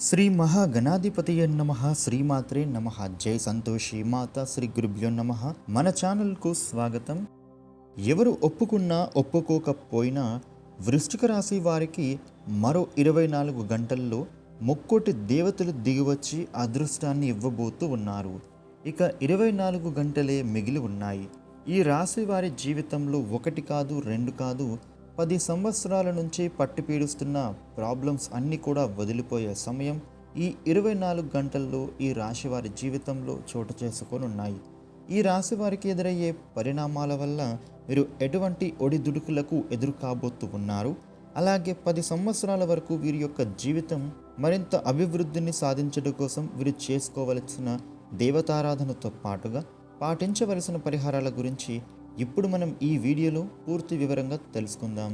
శ్రీ మహాగణాధిపతి నమ శ్రీమాత్రే నమ జై సంతోషి మాత శ్రీ గురుభ్యో నమ. మన ఛానల్కు స్వాగతం. ఎవరు ఒప్పుకున్నా ఒప్పుకోకపోయినా వృష్టిక రాశి వారికి మరో ఇరవై నాలుగు గంటల్లో ముక్కోటి దేవతలు దిగివచ్చి అదృష్టాన్ని ఇవ్వబోతూ ఉన్నారు. ఇక ఇరవై నాలుగు గంటలే మిగిలి ఉన్నాయి. ఈ రాశి వారి జీవితంలో ఒకటి కాదు రెండు కాదు పది సంవత్సరాల నుంచి పట్టి పీడిస్తున్న ప్రాబ్లమ్స్ అన్నీ కూడా వదిలిపోయే సమయం ఈ ఇరవై నాలుగు గంటల్లో ఈ రాశి వారి జీవితంలో చోటు చేసుకొని ఉన్నాయి. ఈ రాశి వారికి ఎదురయ్యే పరిణామాల వల్ల మీరు ఎటువంటి ఒడిదుడుకులకు ఎదురు కాబోతూ ఉన్నారు. అలాగే పది సంవత్సరాల వరకు వీరి యొక్క జీవితం మరింత అభివృద్ధిని సాధించడం కోసం వీరు చేసుకోవలసిన దేవతారాధనతో పాటుగా పాటించవలసిన పరిహారాల గురించి ఇప్పుడు మనం ఈ వీడియోలో పూర్తి వివరంగా తెలుసుకుందాం.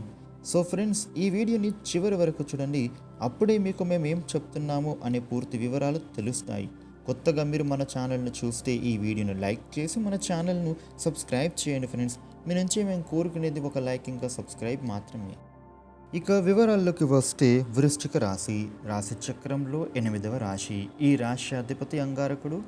సో ఫ్రెండ్స్ ఈ వీడియోని చివరి వరకు చూడండి. అప్పుడే మీకు మేము ఏం చెప్తున్నాము అనే పూర్తి వివరాలు తెలుస్తాయి. కొత్తగా మీరు మన ఛానల్ను చూస్తే ఈ వీడియోను లైక్ చేసి మన ఛానల్ను సబ్స్క్రైబ్ చేయండి ఫ్రెండ్స్ మీ నుంచి మేము కోరుకునేది ఒక లైక్ ఇంకా సబ్స్క్రైబ్ మాత్రమే. ఇక వివరాల్లోకి వస్తే వృశ్చిక రాశి. రాశి చక్రంలో ఎనిమిదవ రాశి. ఈ రాశి అధిపతి అంగారకుడు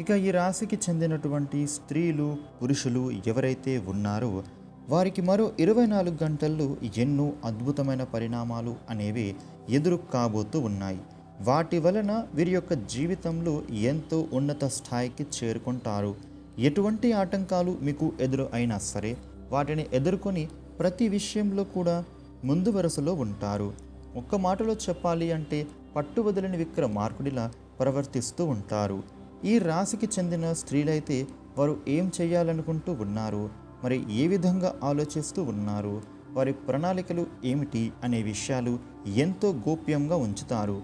ఇక ఈ రాశికి చెందినటువంటి స్త్రీలు పురుషులు ఎవరైతే ఉన్నారో వారికి మరో ఇరవై నాలుగు గంటల్లో ఎన్నో అద్భుతమైన పరిణామాలు అనేవి ఎదురు కాబోతూ ఉన్నాయి. వాటి వలన వీరి యొక్క జీవితంలో ఎంతో ఉన్నత స్థాయికి చేరుకుంటారు. ఎటువంటి ఆటంకాలు మీకు ఎదురు అయినా సరే వాటిని ఎదుర్కొని ప్రతి విషయంలో కూడా ముందు వరుసలో ఉంటారు. ఒక్క మాటలో చెప్పాలి అంటే పట్టు వదిలిన విక్రమార్కుడిలా ప్రవర్తిస్తూ ఉంటారు. ఈ రాశికి చెందిన స్త్రీలైతే వారు ఏం చేయాలనుకుంటూ ఉన్నారు? మరి ఏ విధంగా ఆలోచిస్తూ ఉన్నారు? వారి ప్రణాళికలు ఏమిటి అనే విషయాలు ఎంతో గోప్యంగా ఉంచుతారు.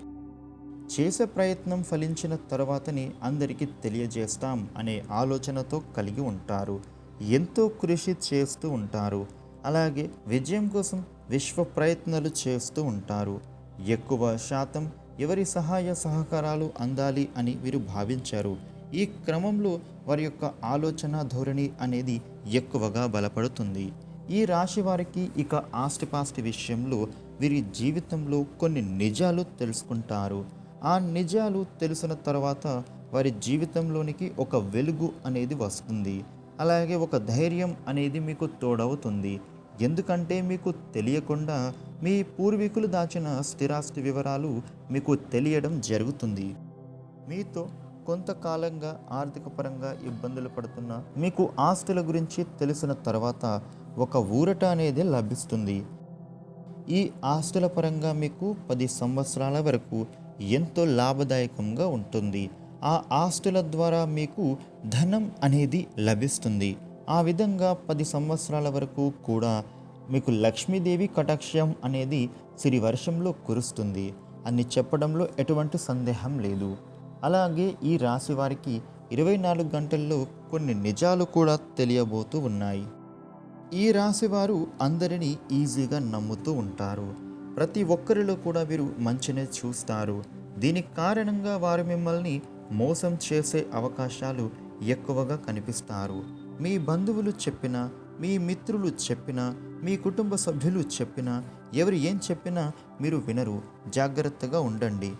చేసే ప్రయత్నం ఫలించిన తర్వాతనే అందరికీ తెలియజేస్తాం అనే ఆలోచనతో కలిగి ఉంటారు. ఎంతో కృషి చేస్తూ ఉంటారు. అలాగే విజయం కోసం విశ్వ ప్రయత్నాలు చేస్తూ ఉంటారు. ఎక్కువ శాతం ఎవరి సహాయ సహకారాలు అందాలి అని వీరు భావించారు. ఈ క్రమంలో వారి యొక్క ఆలోచన ధోరణి అనేది ఎక్కువగా బలపడుతుంది. ఈ రాశి వారికి ఇక ఆస్తిపాస్తి విషయంలో వీరి జీవితంలో కొన్ని నిజాలు తెలుసుకుంటారు. ఆ నిజాలు తెలిసిన తర్వాత వారి జీవితంలోనికి ఒక వెలుగు అనేది వస్తుంది. అలాగే ఒక ధైర్యం అనేది మీకు తోడవుతుంది. ఎందుకంటే మీకు తెలియకుండా మీ పూర్వీకులు దాచిన స్థిరాస్తి వివరాలు మీకు తెలియడం జరుగుతుంది. మీతో కొంతకాలంగా ఆర్థిక పరంగా ఇబ్బందులు పడుతున్న మీకు ఆస్తుల గురించి తెలిసిన తర్వాత ఒక ఊరట అనేది లభిస్తుంది. ఈ ఆస్తుల పరంగా మీకు పది సంవత్సరాల వరకు ఎంతో లాభదాయకంగా ఉంటుంది. ఆ ఆస్తుల ద్వారా మీకు ధనం అనేది లభిస్తుంది. ఆ విధంగా పది సంవత్సరాల వరకు కూడా మీకు లక్ష్మీదేవి కటాక్షం అనేది సిరి వర్షంలో కురుస్తుంది. అని చెప్పడంలో ఎటువంటి సందేహం లేదు. అలాగే ఈ రాశి వారికి ఇరవై నాలుగు గంటల్లో కొన్ని నిజాలు కూడా తెలియబోతూ ఉన్నాయి. ఈ రాశి వారు అందరినీ ఈజీగా నమ్ముతూ ఉంటారు. ప్రతి ఒక్కరిలో కూడా వీరు మంచినే చూస్తారు. దీనికి కారణంగా వారు మిమ్మల్ని మోసం చేసే అవకాశాలు ఎక్కువగా కనిపిస్తారు. మీ బంధువులు చెప్పినా మీ మిత్రులు చెప్పినా మీ కుటుంబ సభ్యులు చెప్పినా ఎవరు ఏం చెప్పినా మీరు వినరు. జాగ్రత్తగా ఉండండి.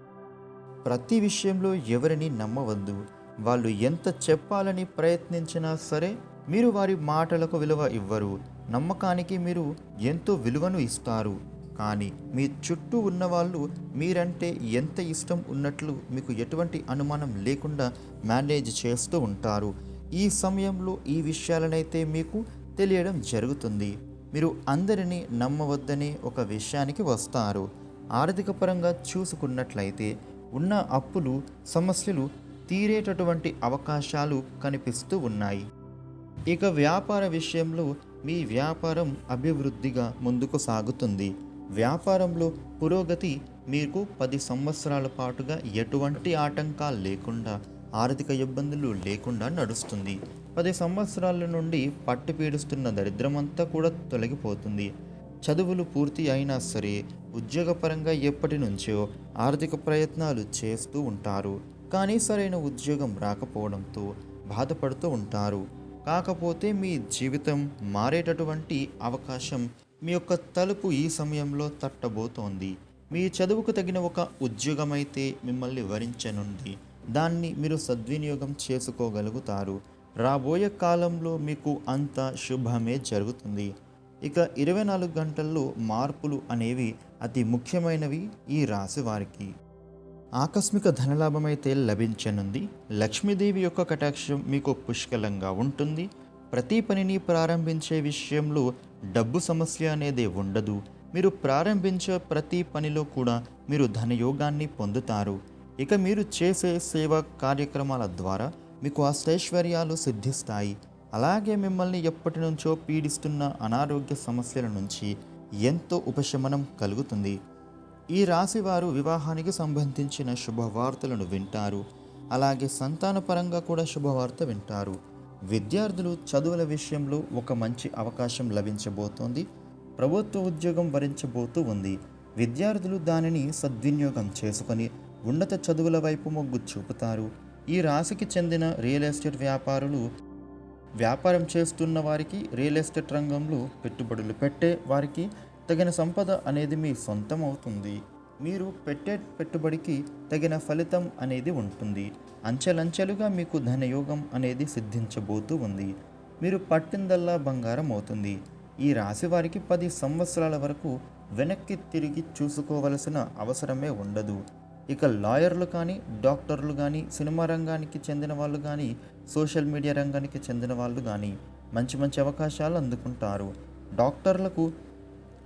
ప్రతి విషయంలో ఎవరిని నమ్మవద్దు. వాళ్ళు ఎంత చెప్పాలని ప్రయత్నించినా సరే మీరు వారి మాటలకు విలువ ఇవ్వరు. నమ్మకానికి మీరు ఎంతో విలువను ఇస్తారు. కానీ మీ చుట్టూ ఉన్నవాళ్ళు మీరంటే ఎంత ఇష్టం ఉన్నట్లు మీకు ఎటువంటి అనుమానం లేకుండా మేనేజ్ చేస్తూ ఉంటారు. ఈ సమయంలో ఈ విషయాలనైతే మీకు తెలియడం జరుగుతుంది. మీరు అందరినీ నమ్మవద్దని ఒక విషయానికి వస్తారు. ఆర్థిక పరంగా చూసుకున్నట్లయితే ఉన్న అప్పులు సమస్యలు తీరేటటువంటి అవకాశాలు కనిపిస్తూ ఉన్నాయి. ఇక వ్యాపార విషయంలో మీ వ్యాపారం అభివృద్ధిగా ముందుకు సాగుతుంది. వ్యాపారంలో పురోగతి మీకు పది సంవత్సరాల పాటుగా ఎటువంటి ఆటంకాలు లేకుండా ఆర్థిక ఇబ్బందులు లేకుండా నడుస్తుంది. పది సంవత్సరాల నుండి పట్టు పీడుస్తున్న దరిద్రమంతా కూడా తొలగిపోతుంది. చదువులు పూర్తి అయినా సరే ఉద్యోగపరంగా ఎప్పటి నుంచో ఆర్థిక ప్రయత్నాలు చేస్తూ ఉంటారు. కానీ సరైన ఉద్యోగం రాకపోవడంతో బాధపడుతూ ఉంటారు. కాకపోతే మీ జీవితం మారేటటువంటి అవకాశం మీ యొక్క తలుపు ఈ సమయంలో తట్టబోతోంది. మీ చదువుకు తగిన ఒక ఉద్యోగమైతే మిమ్మల్ని వరించనుంది. దాన్ని మీరు సద్వినియోగం చేసుకోగలుగుతారు. రాబోయే కాలంలో మీకు అంత శుభమే జరుగుతుంది. ఇక ఇరవై నాలుగు గంటల్లో మార్పులు అనేవి అతి ముఖ్యమైనవి ఈ రాశి వారికి. ఆకస్మిక ధనలాభం అయితే లభించనుంది. లక్ష్మీదేవి యొక్క కటాక్షం మీకు పుష్కలంగా ఉంటుంది. ప్రతి పనిని ప్రారంభించే విషయంలో డబ్బు సమస్య అనేది ఉండదు. మీరు ప్రారంభించే ప్రతి పనిలో కూడా మీరు ధనయోగాన్ని పొందుతారు. ఇక మీరు చేసే సేవా కార్యక్రమాల ద్వారా మీకు అష్టైశ్వర్యాలు సిద్ధిస్తాయి. అలాగే మిమ్మల్ని ఎప్పటి నుంచో పీడిస్తున్న అనారోగ్య సమస్యల నుంచి ఎంతో ఉపశమనం కలుగుతుంది. ఈ రాశి వారు వివాహానికి సంబంధించిన శుభవార్తలను వింటారు. అలాగే సంతానపరంగా కూడా శుభవార్త వింటారు. విద్యార్థులు చదువుల విషయంలో ఒక మంచి అవకాశం లభించబోతోంది. ప్రభుత్వ ఉద్యోగం వరించబోతూ ఉంది. విద్యార్థులు దానిని సద్వినియోగం చేసుకొని ఉన్నత చదువుల వైపు మొగ్గు చూపుతారు. ఈ రాశికి చెందిన రియల్ ఎస్టేట్ వ్యాపారులు వ్యాపారం చేస్తున్న వారికి రియల్ ఎస్టేట్ రంగంలో పెట్టుబడులు పెట్టే వారికి తగిన సంపద అనేది మీ సొంతం అవుతుంది. మీరు పెట్టే పెట్టుబడికి తగిన ఫలితం అనేది ఉంటుంది. అంచెలంచెలుగా మీకు ధనయోగం అనేది సిద్ధించబోతూ ఉంది. మీరు పట్టిందల్లా బంగారం అవుతుంది. ఈ రాశి వారికి పది సంవత్సరాల వరకు వెనక్కి తిరిగి చూసుకోవలసిన అవసరమే ఉండదు. ఇక లాయర్లు కానీ డాక్టర్లు కానీ సినిమా రంగానికి చెందిన వాళ్ళు కానీ సోషల్ మీడియా రంగానికి చెందిన వాళ్ళు కానీ మంచి మంచి అవకాశాలు అందుకుంటారు. డాక్టర్లకు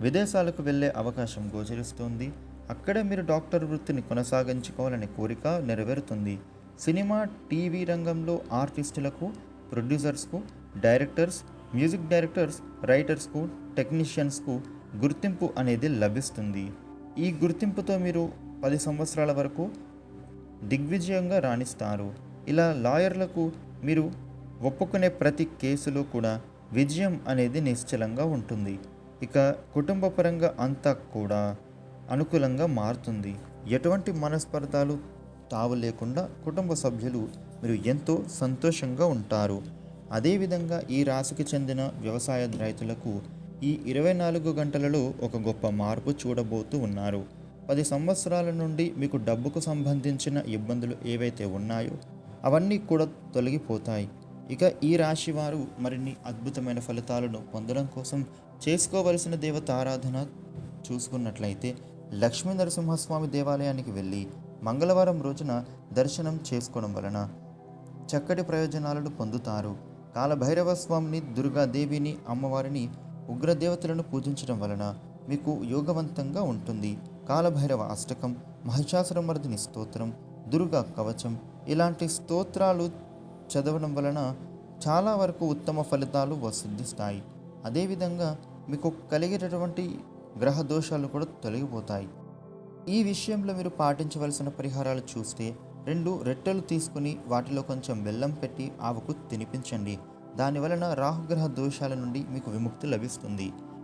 విదేశాలకు వెళ్ళే అవకాశం గోచరిస్తుంది. అక్కడే మీరు డాక్టర్ వృత్తిని కొనసాగించుకోవాలనే కోరిక నెరవేరుతుంది. సినిమా టీవీ రంగంలో ఆర్టిస్టులకు ప్రొడ్యూసర్స్కు డైరెక్టర్స్ మ్యూజిక్ డైరెక్టర్స్ రైటర్స్కు టెక్నీషియన్స్కు గుర్తింపు అనేది లభిస్తుంది. ఈ గుర్తింపుతో మీరు పది సంవత్సరాల వరకు దిగ్విజయంగా రాణిస్తారు. ఇలా లాయర్లకు మీరు ఒప్పుకునే ప్రతి కేసులో కూడా విజయం అనేది నిశ్చలంగా ఉంటుంది. ఇక కుటుంబ పరంగా అంతా కూడా అనుకూలంగా మారుతుంది. ఎటువంటి మనస్పర్ధాలు తావు లేకుండా కుటుంబ సభ్యులు మీరు ఎంతో సంతోషంగా ఉంటారు. అదేవిధంగా ఈ రాశికి చెందిన వ్యవసాయ రైతులకు ఈ ఇరవై నాలుగు గంటలలో ఒక గొప్ప మార్పు చూడబోతూ ఉన్నారు. పది సంవత్సరాల నుండి మీకు డబ్బుకు సంబంధించిన ఇబ్బందులు ఏవైతే ఉన్నాయో అవన్నీ కూడా తొలగిపోతాయి. ఇక ఈ రాశి వారు మరిన్ని అద్భుతమైన ఫలితాలను పొందడం కోసం చేసుకోవలసిన దేవత ఆరాధన చూసుకున్నట్లయితే లక్ష్మీ నరసింహస్వామి దేవాలయానికి వెళ్ళి మంగళవారం రోజున దర్శనం చేసుకోవడం వలన చక్కటి ప్రయోజనాలను పొందుతారు. కాలభైరవ స్వామిని దుర్గాదేవిని అమ్మవారిని ఉగ్రదేవతలను పూజించడం వలన మీకు యోగవంతంగా ఉంటుంది. కాలభైరవ అష్టకం మహిషాసురమర్దిని స్తోత్రం దుర్గా కవచం ఇలాంటి స్తోత్రాలు చదవడం వలన చాలా వరకు ఉత్తమ ఫలితాలు సిద్ధిస్తాయి అదేవిధంగా మీకు కలిగేటటువంటి గ్రహ దోషాలు కూడా తొలగిపోతాయి. ఈ విషయంలో మీరు పాటించవలసిన పరిహారాలు చూస్తే రెండు రెట్టెలు తీసుకుని వాటిలో కొంచెం బెల్లం పెట్టి ఆవుకు తినిపించండి. దాని వలన రాహుగ్రహ దోషాల నుండి మీకు విముక్తి లభిస్తుంది.